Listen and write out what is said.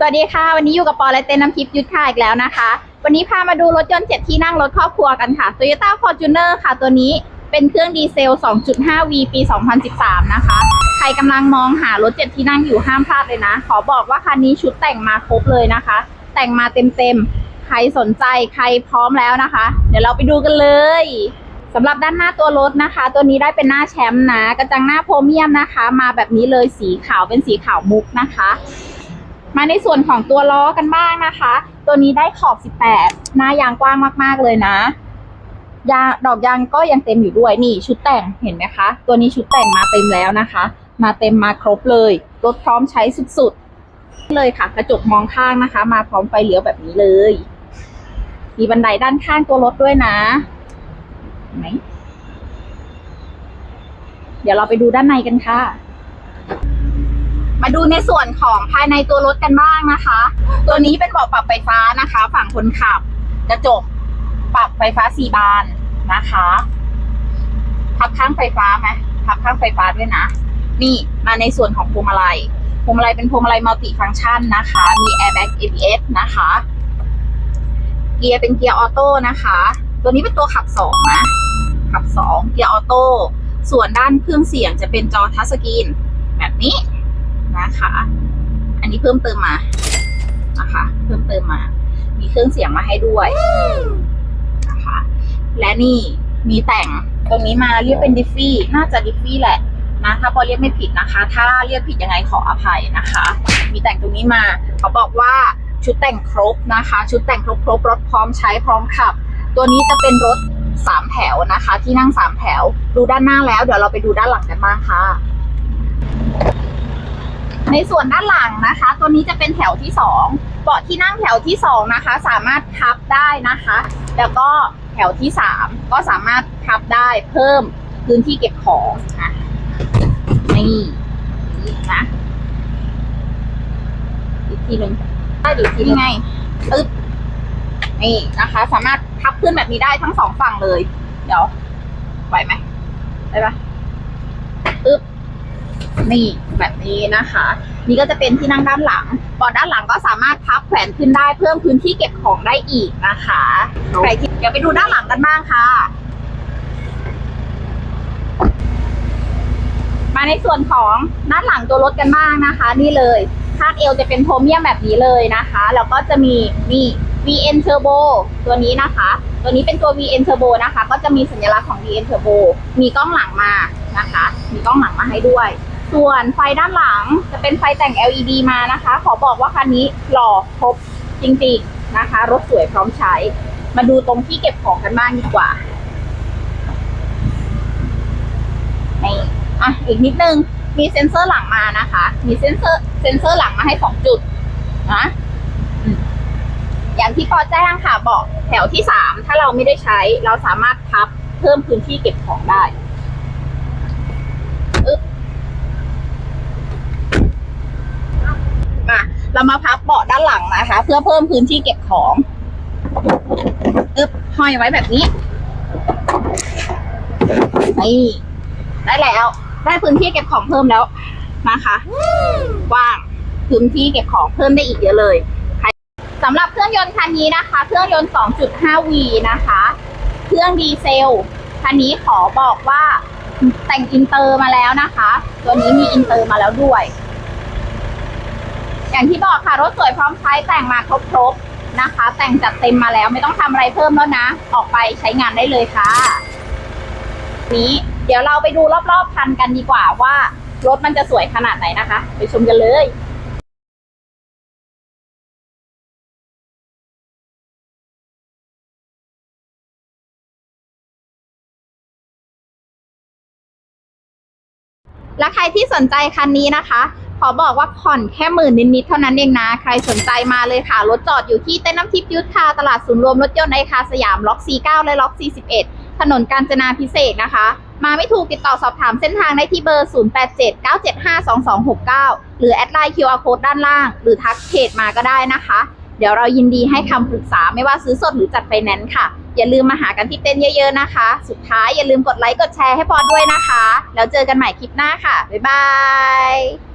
สวัสดีค่ะ วันนี้อยู่กับปอและเต้นน้ำทิพย์ยุทธค่ะอีกแล้วนะคะ วันนี้พามาดูรถยนต์เจ็ดที่นั่งรถครอบครัวกันค่ะ Toyota Fortuner ค่ะ ตัวนี้เป็นเครื่องดีเซล 2.5V ปี 2013 นะคะ ใครกำลังมองหารถเจ็ดที่นั่งอยู่ห้ามพลาดเลยนะ ขอบอกว่าคันนี้ชุดแต่งมาครบเลยนะคะ แต่งมาเต็มๆ ใครสนใจใครพร้อมแล้วนะคะ เดี๋ยวเราไปดูกันเลยสำหรับด้านหน้าตัวรถนะคะ ตัวนี้ได้เป็นหน้าแชมป์นะ กระจังหน้าโพรเมียมนะคะ มาแบบนี้เลยสีขาวเป็นสีขาวมุกนะคะ มาในส่วนของตัวล้อกันบ้างนะคะ ตัวนี้ได้ขอบ 18 หน้ายางกว้างมากๆเลยนะยางดอกยางก็ยังเต็มอยู่ด้วยนี่ชุดแต่งเห็นไหมคะ ตัวนี้ชุดแต่งมาเต็มแล้วนะคะ มาเต็มมาครบเลยรถพร้อมใช้สุดๆ เลยค่ะ กระจกมองข้างนะคะ มาพร้อมไฟเลี้ยวแบบนี้เลย มีบันไดด้านข้างตัวรถด้วยนะเห็นไหมเดี๋ยวเราไปดูด้านในกันค่ะ มาดูในส่วนของภายในตัวรถกันบ้างนะคะ ตัวนี้เป็นเบาะปรับไฟฟ้านะคะ ฝั่งคนขับกระจกปรับไฟฟ้าสี่บานนะคะพับข้างไฟฟ้าไหมพับข้างไฟฟ้าด้วยนะ นี่มาในส่วนของพวงมาลัยพวงมาลัยเป็นพวงมาลัยมัลติฟังก์ชันนะคะ มี airbag ABS นะคะ เกียร์เป็นเกียร์ออโต้นะคะ ตัวนี้เป็นตัวขับสองนะขับสองเกียร์ออโต้ส่วนด้านเครื่องเสียงจะเป็นจอทัชสกรีนแบบนี้ นะคะ อันนี้เพิ่มเติมมานะคะ เพิ่มเติมมา มีเครื่องเสียงมาให้ด้วยนะคะ และนี่มีแต่งตรงนี้มาเรียกเป็นดิฟฟี่ น่าจะดิฟฟี่แหละนะถ้าพอเรียกไม่ผิดนะคะ ถ้าเรียกผิดยังไงขออภัยนะคะ มีแต่งตรงนี้มาเขาบอกว่าชุดแต่งครบนะคะ ชุดแต่งครบครบรถพร้อมใช้พร้อมขับ ตัวนี้จะเป็นรถสามแถวนะคะ ที่นั่งสามแถว ดูด้านหน้าแล้วเดี๋ยวเราไปดูด้านหลังกันบ้างค่ะ ในส่วนด้านหลังนะคะ ตัวนี้จะเป็นแถวที่สองเบาะที่นั่งแถวที่สองนะคะ สามารถพับได้นะคะ แล้วก็แถวที่สามก็สามารถพับได้เพิ่มพื้นที่เก็บของอะนี่นี่นะอีกทีหนึ่งได้อีกทีไงตึ๊บนี่นะคะ สามารถพับขึ้นแบบนี้ได้ทั้งสองฝั่งเลย เดี๋ยวไหวไหมได้ปะตึ๊บ นี่แบบนี้นะคะ นี่ก็จะเป็นที่นั่งด้านหลังเบาะด้านหลังก็สามารถพับแขวนขึ้นได้เพิ่มพื้นที่เก็บของได้อีกนะคะใครที่เดี๋ยวไปดูด้านหลังกันบ้างค่ะ มาในส่วนของด้านหลังตัวรถกันบ้างนะคะ นี่เลยคาดเอวจะเป็นโพรเมียมแบบนี้เลยนะคะแล้วก็จะมีนี่ VN Turbo ตัวนี้นะคะ ตัวนี้เป็นตัว VN Turbo นะคะ ก็จะมีสัญลักษณ์ของ VN Turbo มีกล้องหลังมานะคะ มีกล้องหลังมาให้ด้วย ส่วนไฟด้านหลังจะเป็นไฟแต่ง LED มานะคะ ขอบอกว่าคันนี้หล่อครบจริงๆนะคะ รถสวยพร้อมใช้ มาดูตรงที่เก็บของกันบ้างดีกว่านี่อะอีกนิดนึงมีเซ็นเซอร์หลังมานะคะ มีเซ็นเซอร์เซ็นเซอร์หลังมาให้สองจุดนะอืมอย่างที่ปอแจ้งค่ะบอกแถวที่สามถ้าเราไม่ได้ใช้ เราสามารถพับเพิ่มพื้นที่เก็บของได้อึ๊บมา เรามาพับเบาะด้านหลังนะคะ เพื่อเพิ่มพื้นที่เก็บของอึบห้อยไว้แบบนี้นี่ได้แล้ว ได้พื้นที่เก็บของเพิ่มแล้วนะคะกว้างพื้นที่เก็บของเพิ่มได้อีกเยอะเลยสำหรับเครื่องยนต์คันนี้นะคะ เครื่องยนต์ 2.5V นะคะ เครื่องดีเซลคันนี้ขอบอกว่าแต่งอินเตอร์มาแล้วนะคะ ตัวนี้มีอินเตอร์มาแล้วด้วย อย่างที่บอกค่ะรถสวยพร้อมใช้แต่งมาครบๆนะคะ แต่งจัดเต็มมาแล้วไม่ต้องทำอะไรเพิ่มแล้วนะ ออกไปใช้งานได้เลยค่ะ นี้เดี๋ยวเราไปดูรอบๆคันกันดีกว่าว่ารถมันจะสวยขนาดไหนนะคะ ไปชมกันเลยและใครที่สนใจคันนี้นะคะ ขอบอกว่าผ่อนแค่หมื่นนิดๆเท่านั้นเองนะ ใครสนใจมาเลยค่ะ รถจอดอยู่ที่เต้นน้ำทิพย์ยุทธาตลาดศูนย์รวมรถยนต์ไอคาสยามล็อก 49 และล็อก 41 ถนนกาญจนาพิเศษนะคะ มาไม่ถูกติดต่อสอบถามเส้นทางได้ที่เบอร์ 0879752269 หรือแอดไลน์ QR Code ด้านล่าง หรือทักเพจมาก็ได้นะคะ เดี๋ยวเรายินดีให้คำปรึกษาไม่ว่าซื้อสดหรือจัดไฟแนนซ์ค่ะ อย่าลืมมาหากันที่เต้นเยอะๆนะคะ สุดท้ายอย่าลืมกดไลค์กดแชร์ให้พอด้วยนะคะ แล้วเจอกันใหม่คลิปหน้าค่ะบ๊ายบาย